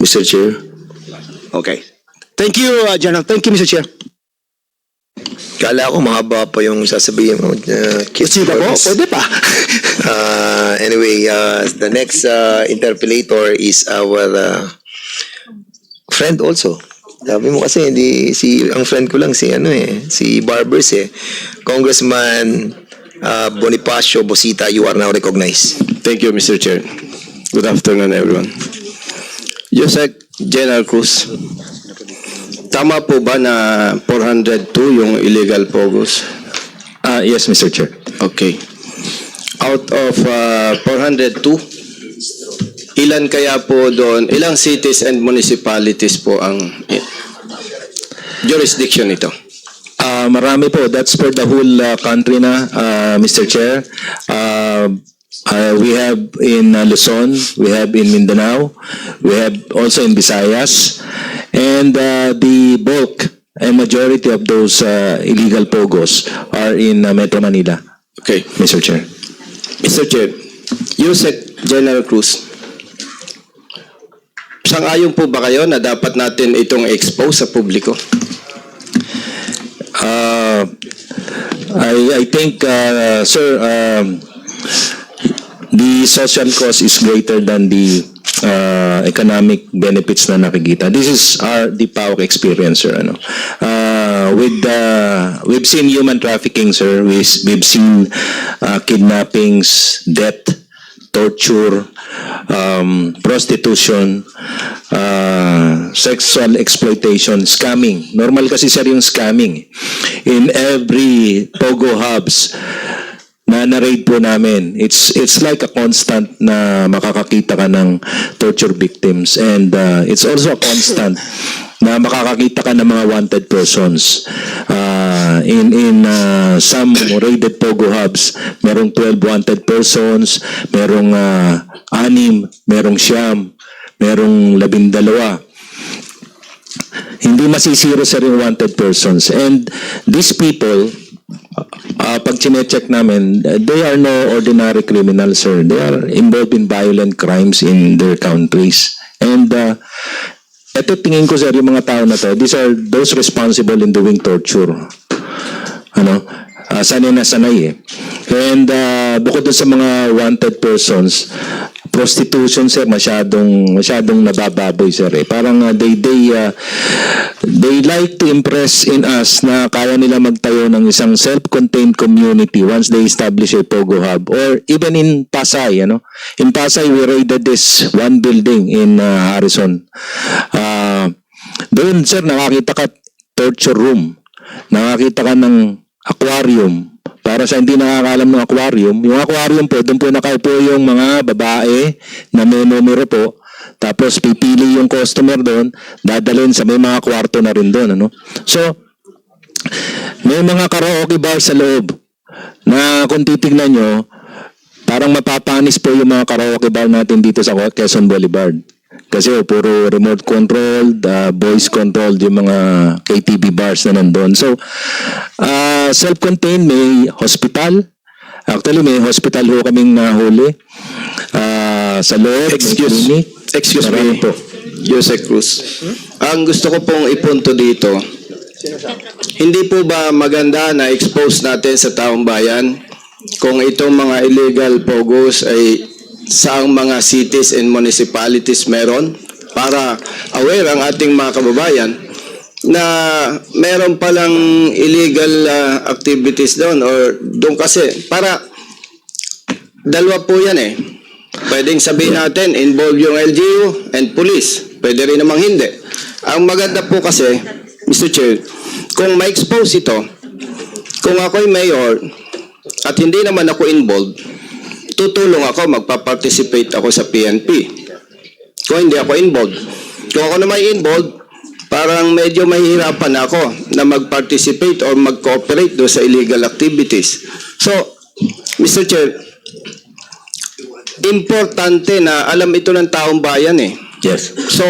Mr. Chair. Okay. Thank you, uh, General. Thank you, Mr. Chair. Kala ko mahaba pa yung sasabihin mo. Uh, kiss po? Pwede pa. Uh, anyway, uh, the next uh, interpellator is our uh, friend also. Sabi mo kasi hindi si ang friend ko lang si ano eh, si Barbers eh. Congressman uh, Bonifacio Bosita, you are now recognized. Thank you, Mr. Chair. Good afternoon, everyone. Yusek General Cruz, tama po ba na 402 yung illegal pogos? Ah, yes, Mr. Chair. Okay. Out of uh, 402, ilan kaya po doon, ilang cities and municipalities po ang eh, jurisdiction ito? Ah, marami po. That's for the whole uh, country na, uh, Mr. Chair. Uh, uh, we have in uh, Luzon, we have in Mindanao, we have also in Visayas, and uh, the bulk and majority of those uh, illegal pogos are in uh, Metro Manila, Okay. Mr. Chair. Mr. Chair, Yusek General Cruz, sang-ayon po ba kayo na dapat natin itong expose sa publiko? Uh, I, I think, uh, sir, um, the social cost is greater than the uh, economic benefits na nakikita. This is our the PAOK experience, sir. Ano? Uh, with the, we've seen human trafficking, sir. We, we've seen uh, kidnappings, death, torture, um, prostitution, uh, sexual exploitation, scamming. Normal kasi sir yung scamming. In every Pogo hubs na na-raid po namin, it's it's like a constant na makakakita ka ng torture victims and uh, it's also a constant na makakakita ka ng mga wanted persons. Uh, in in uh, some raided Pogo hubs, merong 12 wanted persons, merong uh, anim, merong siyam, merong labindalawa. Hindi masisiro sa rin wanted persons. And these people, uh, pag chinecheck namin, they are no ordinary criminals, sir. They are involved in violent crimes in their countries. And uh, ito tingin ko, sir, yung mga tao na to, these are those responsible in doing torture. Ano? Uh, sanay na sanay eh. And uh, bukod sa mga wanted persons, prostitution sir masyadong masyadong nabababoy sir eh. Parang uh, they they uh, they like to impress in us na kaya nila magtayo ng isang self-contained community once they establish a Pogo hub or even in Pasay ano. In Pasay we raided this one building in uh, Harrison. Uh, doon sir nakakita ka torture room. Nakakita ka ng aquarium. Para sa hindi nakakalam ng aquarium, yung aquarium po, doon po nakaupo yung mga babae na may numero po. Tapos pipili yung customer doon, dadalhin sa may mga kwarto na rin doon. Ano? So, may mga karaoke bar sa loob na kung titignan nyo, parang mapapanis po yung mga karaoke bar natin dito sa Quezon Boulevard. Kasi puro remote controlled, uh, voice controlled yung mga KTV bars na nandun. So, uh, self-contained, may hospital. Actually, may hospital ho kaming nahuli. Uh, sa loob, may Excuse, clinic. excuse Marami me, po. Yusek Cruz. Ang gusto ko pong ipunto dito, hindi po ba maganda na expose natin sa taong bayan kung itong mga illegal pogos ay saang mga cities and municipalities meron para aware ang ating mga kababayan na meron palang illegal uh, activities doon or doon kasi para dalawa po yan eh. Pwedeng sabihin natin, involve yung LGU and police. Pwede rin namang hindi. Ang maganda po kasi, Mr. Chair, kung ma-expose ito, kung ako'y mayor at hindi naman ako involved, tutulong ako, magpa-participate ako sa PNP. Kung hindi ako involved. Kung ako naman involved, parang medyo mahihirapan ako na mag-participate or mag-cooperate do sa illegal activities. So, Mr. Chair, importante na alam ito ng taong bayan eh. Yes. So,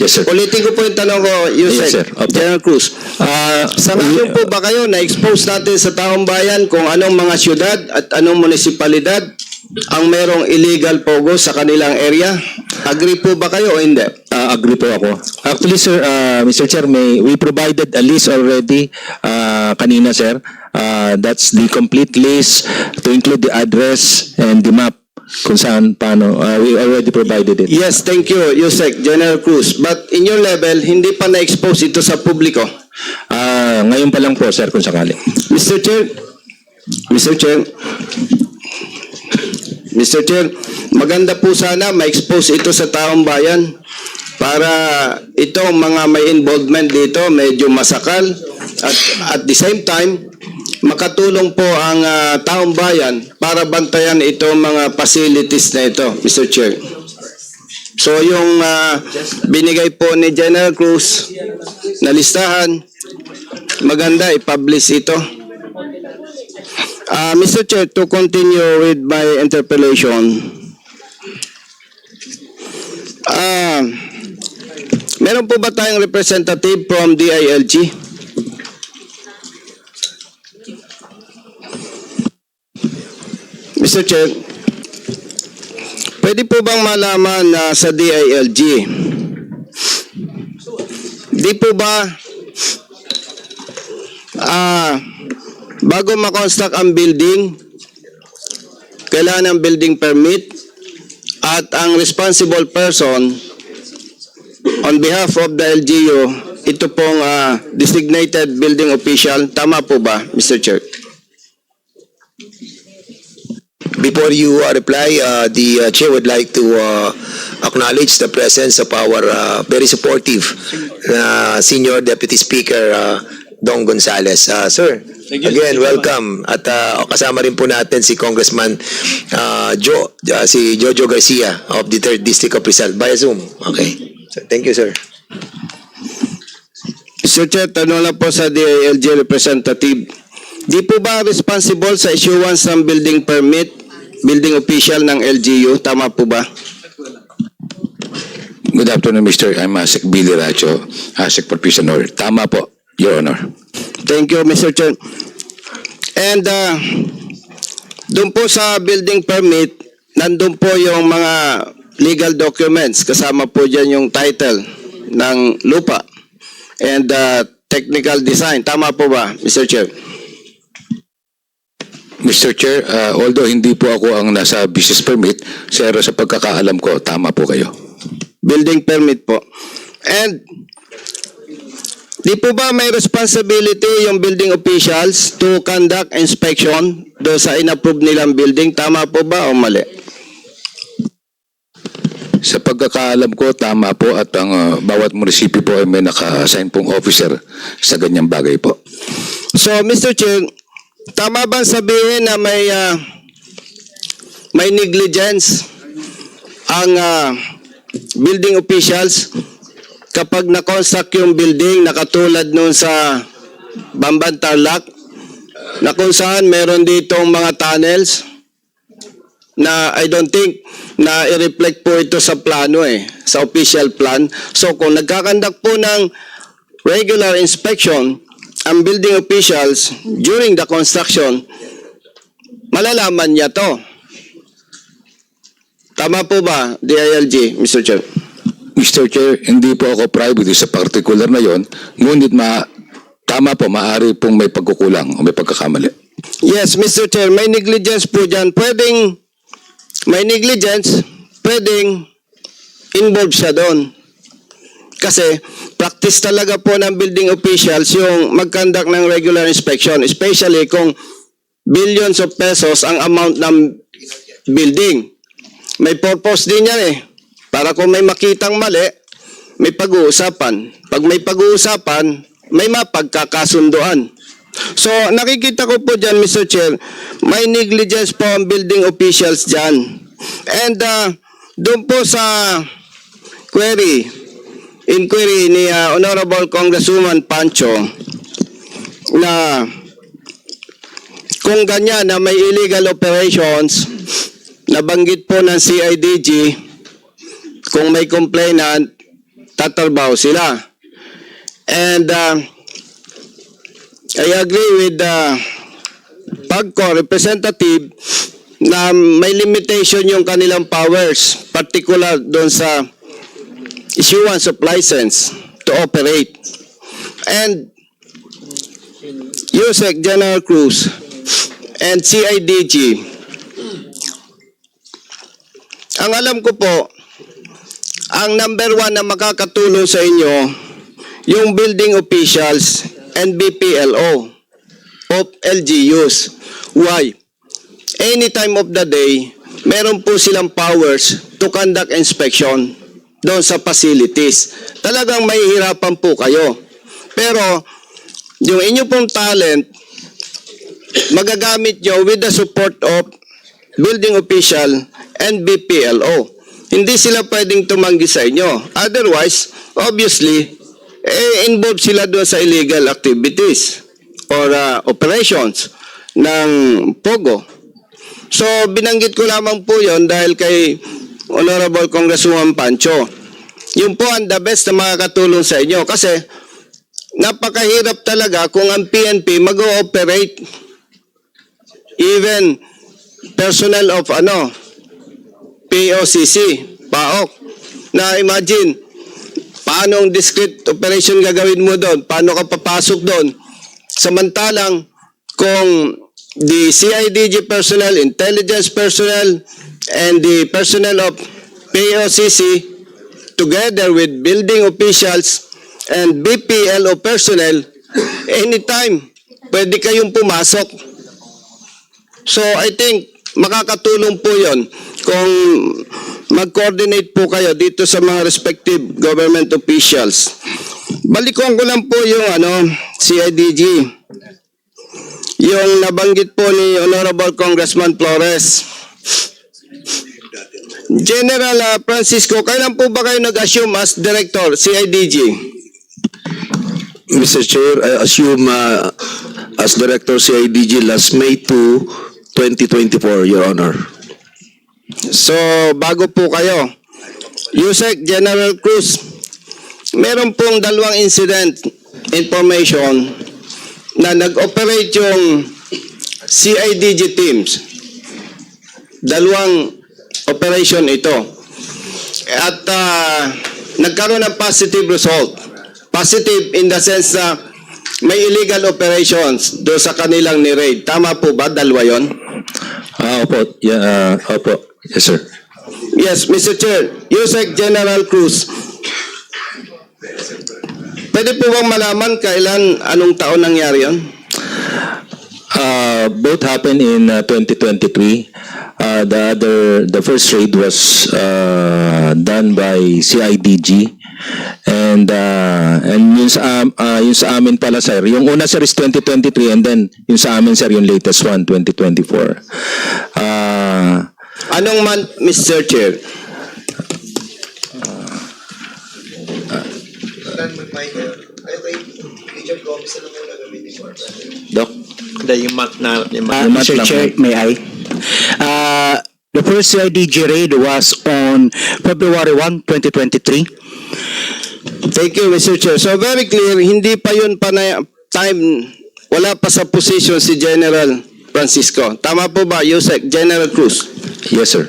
Yes, sir. ulitin ko po yung tanong ko, Yusek, Yes, sir. Opo. General Cruz. Uh, Sa ngayon po ba kayo na-expose natin sa taong bayan kung anong mga syudad at anong munisipalidad ang merong illegal pogo sa kanilang area? Agree po ba kayo o hindi? Uh, agree po ako. Actually, sir, uh, Mr. Chair, may, we provided a list already uh, kanina, sir. Uh, that's the complete list to include the address and the map kung saan, paano. Uh, we already provided it. Yes, thank you, Yusek, General Cruz. But in your level, hindi pa na-expose ito sa publiko. Uh, ngayon pa lang po, sir, kung sakali. Mr. Chair, Mr. Chair, Mr. Chair, maganda po sana ma-expose ito sa taong bayan para itong mga may involvement dito medyo masakal at at the same time makatulong po ang ah, taong bayan para bantayan itong mga facilities na ito, Mr. Chair. So yung ah, binigay po ni General Cruz na listahan, maganda i-publish ito. Uh, Mr. Chair, to continue with my interpellation, ah, meron po ba tayong representative from DILG? Mr. Chair, pwede po bang malaman na sa DILG, di po ba ah, bago makonstruct ang building, kailangan ng building permit at ang responsible person on behalf of the LGU, ito pong ah, designated building official. Tama po ba, Mr. Chair? Before you uh, reply, uh, the uh, chair would like to uh, acknowledge the presence of our uh, very supportive uh, Senior Deputy Speaker uh, Dong Gonzales. Uh, sir, again, welcome. At uh, kasama rin po natin si Congressman uh, Joe, uh, si Jojo Garcia of the 3rd District of Rizal via Zoom. Okay. So, thank you, sir. Mr. Chair, tanong lang po sa DILG representative. Di po ba responsible sa issuance ng building permit, building official ng LGU? Tama po ba? Good afternoon, Mr. I'm Asik Billy Racho, Asik Provisional. Tama po, Your Honor. Thank you, Mr. Chair. And uh, doon po sa building permit, nandun po yung mga legal documents. Kasama po dyan yung title ng lupa and uh, technical design. Tama po ba, Mr. Chair? Mr. Chair, uh, although hindi po ako ang nasa business permit, pero sa pagkakaalam ko, tama po kayo. Building permit po. And di po ba may responsibility yung building officials to conduct inspection do sa inapprove nilang building? Tama po ba o mali? Sa pagkakaalam ko, tama po at ang uh, bawat munisipyo po ay may naka-assign pong officer sa ganyang bagay po. So, Mr. Chair, tama bang sabihin na may ah, may negligence ang ah, building officials kapag na-construct yung building na katulad nun sa Bamban Tarlac na kung saan meron ditong mga tunnels na I don't think na i-reflect po ito sa plano eh, sa official plan. So kung nagkakandak po ng regular inspection ang building officials during the construction, malalaman niya to. Tama po ba, DILG, Mr. Chair? Mr. Chair, hindi po ako private sa particular na yon, ngunit ma tama po, maaari pong may pagkukulang o may pagkakamali. Yes, Mr. Chair, may negligence po dyan. Pwedeng, may negligence, pwedeng involved siya doon. Kasi practice talaga po ng building officials yung mag-conduct ng regular inspection, especially kung billions of pesos ang amount ng building. May purpose din yan eh. Para kung may makitang mali, may pag-uusapan. Pag may pag-uusapan, may mapagkakasunduan. So, nakikita ko po dyan, Mr. Chair, may negligence po ang building officials dyan. And uh, doon po sa query, inquiry ni uh, Honorable Congresswoman Pancho na kung ganyan na may illegal operations, nabanggit po ng CIDG, kung may complainant, tatrabaho sila. And uh, I agree with the PAGCO representative na may limitation yung kanilang powers, particular doon sa issuance of license to operate. And USEC General Cruz and CIDG, ang alam ko po, ang number one na makakatulong sa inyo, yung building officials and BPLO of LGUs. Why? Any time of the day, meron po silang powers to conduct inspection doon sa facilities. Talagang mahihirapan po kayo. Pero, yung inyo pong talent, magagamit nyo with the support of building official and BPLO. Hindi sila pwedeng tumanggi sa inyo. Otherwise, obviously, eh, involved sila doon sa illegal activities or uh, operations ng POGO. So, binanggit ko lamang po yon dahil kay Honorable Congresswoman Pancho. Yun po ang the best na makakatulong sa inyo kasi napakahirap talaga kung ang PNP mag-ooperate even personnel of ano POCC, PAOK. Na imagine, paano ang discrete operation gagawin mo doon? Paano ka papasok doon? Samantalang, kung the CIDG personnel, intelligence personnel, and the personnel of POCC, together with building officials and BPLO personnel, anytime, pwede kayong pumasok. So I think makakatulong po yon kung mag-coordinate po kayo dito sa mga respective government officials. Balikuan ko lang po yung ano, CIDG. Yung nabanggit po ni Honorable Congressman Flores. General ah, Francisco, kailan po ba kayo nag-assume as Director, CIDG? Mr. Chair, I assume uh, as Director CIDG last May 2, 2024, Your Honor. So, bago po kayo, Yusek General Cruz, meron pong dalawang incident information na nag-operate yung CIDG teams. Dalawang operation ito. At ah, nagkaroon ng positive result. Positive in the sense na may illegal operations do sa kanilang ni-raid. Tama po ba? Dalawa yon? Ah, opo. Yeah, ah, opo. Yes, sir. Yes, Mr. Chair. Yusek General Cruz. Pwede po bang malaman kailan, anong taon nangyari yon? Uh, both happened in uh, 2023. Uh, the other, the first raid was uh, done by CIDG. And uh, and yun sa am- uh, yun sa amin pala sir. Yung una sir is 2023 and then yung sa amin sir yung latest one 2024. Uh, Anong month, Mr. Chair? Doc, yung mat na yung Uh, Yung mat Mr. lang Chair, may I? Uh, the first CIDG raid was on February 1, 2023. Thank you, Mr. Chair. So very clear, hindi pa yun pa na time, wala pa sa position si General Francisco. Tama po ba, Yusek? General Cruz? yes sir.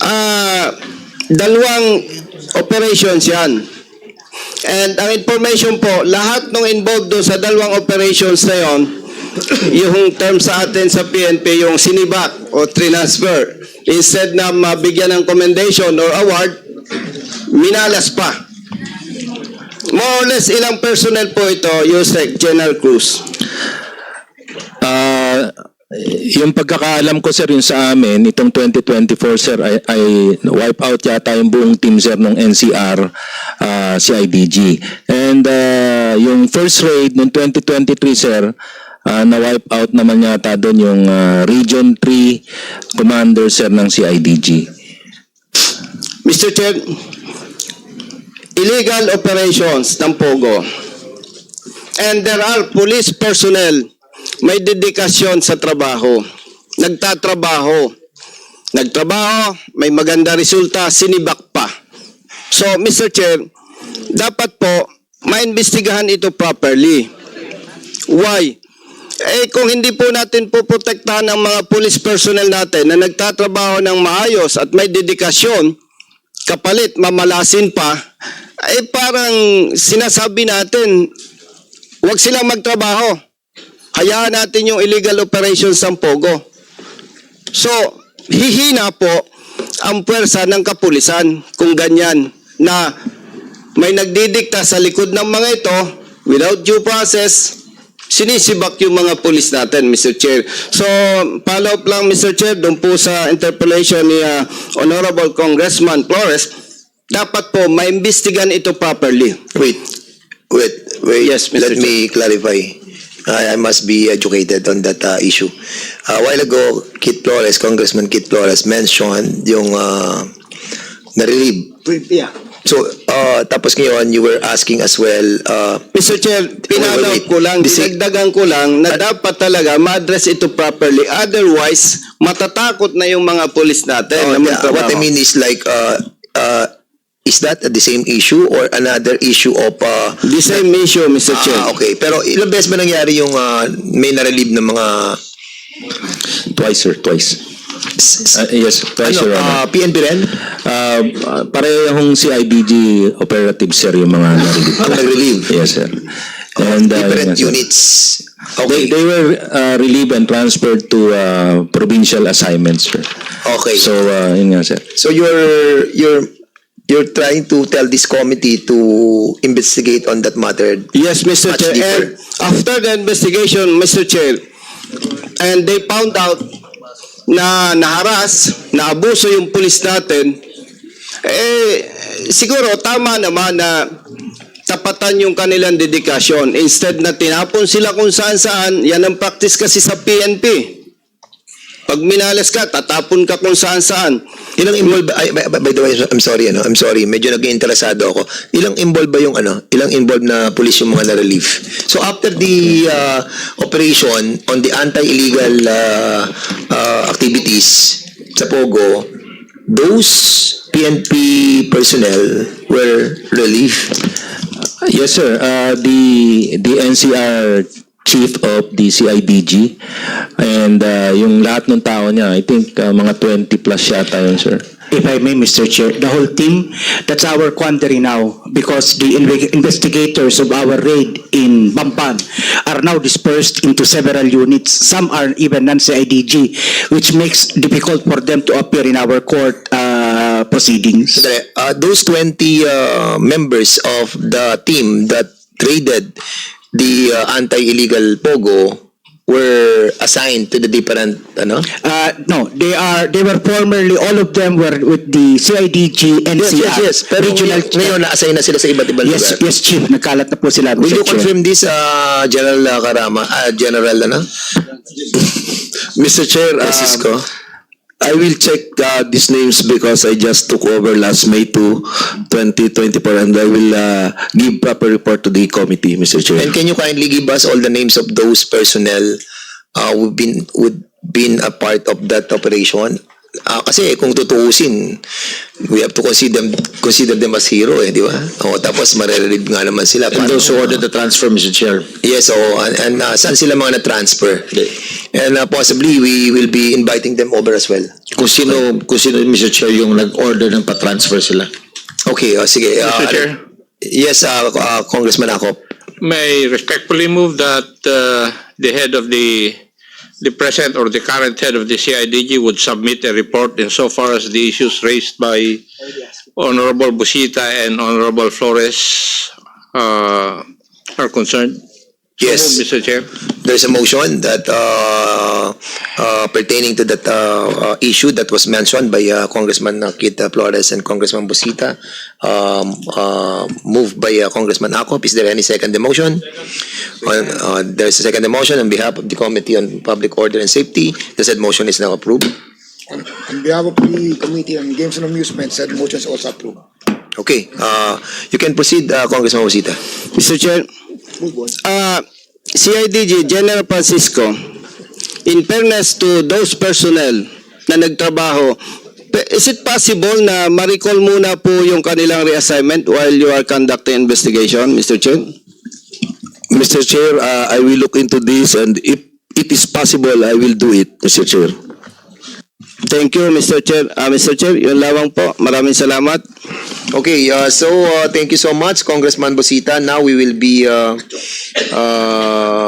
Ah, dalawang operations yan. And ang information po, lahat ng involved doon sa dalawang operations na yon, yung term sa atin sa PNP, yung sinibak o transfer, instead na mabigyan ng commendation or award, minalas pa. More or less, ilang personnel po ito, Yusek General Cruz? Ah, yung pagkakaalam ko sir yung sa amin itong 2024 sir ay, ay wipe out yata yung buong team sir ng NCR ah, CIDG and ah, yung first raid noong 2023 sir ah, na wipe out naman yata doon yung ah, region 3 commander sir ng CIDG Mr. Chair, illegal operations ng POGO. And there are police personnel may dedikasyon sa trabaho. Nagtatrabaho. Nagtrabaho, may maganda resulta, sinibak pa. So, Mr. Chair, dapat po maimbestigahan ito properly. Why? Eh kung hindi po natin poprotektahan ang mga police personnel natin na nagtatrabaho ng maayos at may dedikasyon, kapalit mamalasin pa, eh parang sinasabi natin, huwag silang magtrabaho. Hayaan natin yung illegal operations ng Pogo. So, hihina po ang puwersa ng kapulisan kung ganyan na may nagdidikta sa likod ng mga ito without due process sinisibak yung mga pulis natin, Mr. Chair. So, follow up lang, Mr. Chair, doon po sa interpellation ni uh, Honorable Congressman Flores, dapat po maimbestigan ito properly. Wait, wait, wait. Yes, Mr. Let me clarify. I, I must be educated on that uh, issue. A while ago, Kit Flores, Congressman Kit Flores mentioned yung uh, na-relieve. Yeah. So, uh, tapos ngayon, you were asking as well, uh, Mr. Chair, pinalaw ko lang, dinagdagan ko lang na dapat talaga ma-address ito properly. Otherwise, matatakot na yung mga pulis natin uh, na magtrabaho. what I mean is like, uh, uh, is that the same issue or another issue of uh, The same issue, Mr. Chair. Ah, okay. Pero ilang beses ba nangyari yung uh, may na-relieve ng mga Twice, sir, twice. Uh, yes, twice, ano, Your Honor. uh, PNP rin? Uh, parehong CIDG operative, sir, yung mga narinig ko. Ang nag-relieve? Yes, sir. And, uh, Different yes, sir. units. They, Okay. they were uh, relieved and transferred to uh, provincial assignments, sir. Okay. So, uh, yun nga, sir. So you're you're trying to tell this committee to investigate on that matter. Yes, Mr. Much Chair. deeper. And after the investigation, Mr. Chair, and they found out na naharas, na abuso yung pulis natin, eh, siguro tama naman na tapatan yung kanilang dedikasyon. Instead na tinapon sila kung saan saan, yan ang practice kasi sa PNP. Pag minalas ka, tatapon ka kung saan saan. Ilang involved ay, by, by the way, I'm sorry ano, I'm sorry. Medyo nag-interesado ako. Ilang involved ba yung ano? Ilang involved na police yung mga na-relieve? So after the uh, operation on the anti-illegal uh, uh, activities sa Pogo, those PNP personnel were relieved. Yes, sir. Uh, the the NCR chief of the CIDG and uh, yung lahat ng tao niya, I think uh, mga 20 plus yata yun, sir. If I may, Mr. Chair, the whole team, that's our quandary now because the inve- investigators of our raid in Bamban are now dispersed into several units. Some are even non-CIDG, which makes difficult for them to appear in our court uh, proceedings. Uh, those 20 uh, members of the team that raided the uh, anti-illegal Pogo were assigned to the different, ano? Uh, no, they are, they were formerly, all of them were with the CIDG, NCR. Yes, yes, yes. Pero regional, ngayon, ngayon na-assign na sila sa iba't ibang Yes, lugar. yes, Chief. Nagkalat na po sila, Will you Chair. confirm this, uh, General uh, Karama? Uh, General, ano? Mr. Chair, um, Francisco? I will check uh, these names because I just took over last May 2, 2024 and I will uh, give proper report to the committee, Mr. Chair. And can you kindly give us all the names of those personnel uh, who've been, would been a part of that operation? Ah, kasi kung tutuusin, we have to consider them, consider them as hero eh, di ba? O, tapos marerelieve nga naman sila. And those who ordered the transfer, Mr. Chair. Yes, oo. And, and uh, saan sila mga na-transfer? And uh, possibly, we will be inviting them over as well. Kung sino, kung sino, Mr. Chair, yung nag-order ng pa-transfer sila. Okay, oh, sige. uh, Mr. Chair? Yes, uh, uh, Congressman Akop. May respectfully move that uh, the head of the, the present or the current head of the CIDG would submit a report insofar as the issues raised by Honorable Busita and Honorable Flores uh, are concerned. So Yes. moved, Mr. Chair. There's a motion that uh, uh, pertaining to that uh, uh, issue that was mentioned by uh, Congressman uh, Kit uh, Flores and Congressman Busita, um, uh, moved by uh, Congressman Akop. Is there any second the motion? On, uh, there's a second motion on behalf of the Committee on Public Order and Safety. The said motion is now approved. On on behalf of the Committee on Games and Amusement, said motion is also approved. Okay, uh, you can proceed, uh, Congressman Busita. Mr. Chair, Move on. Uh, CIDG General Francisco, in fairness to those personnel na nagtrabaho, is it possible na ma-recall muna po yung kanilang reassignment while you are conducting investigation, Mr. Chair? Mr. Chair, uh, I will look into this and if it is possible, I will do it, Mr. Chair. Thank you, Mr. Chair. Ah, Mr. Chair, yun lamang po. Maraming salamat. Okay, uh, so uh, thank you so much, Congressman Bosita. Now we will be uh, uh,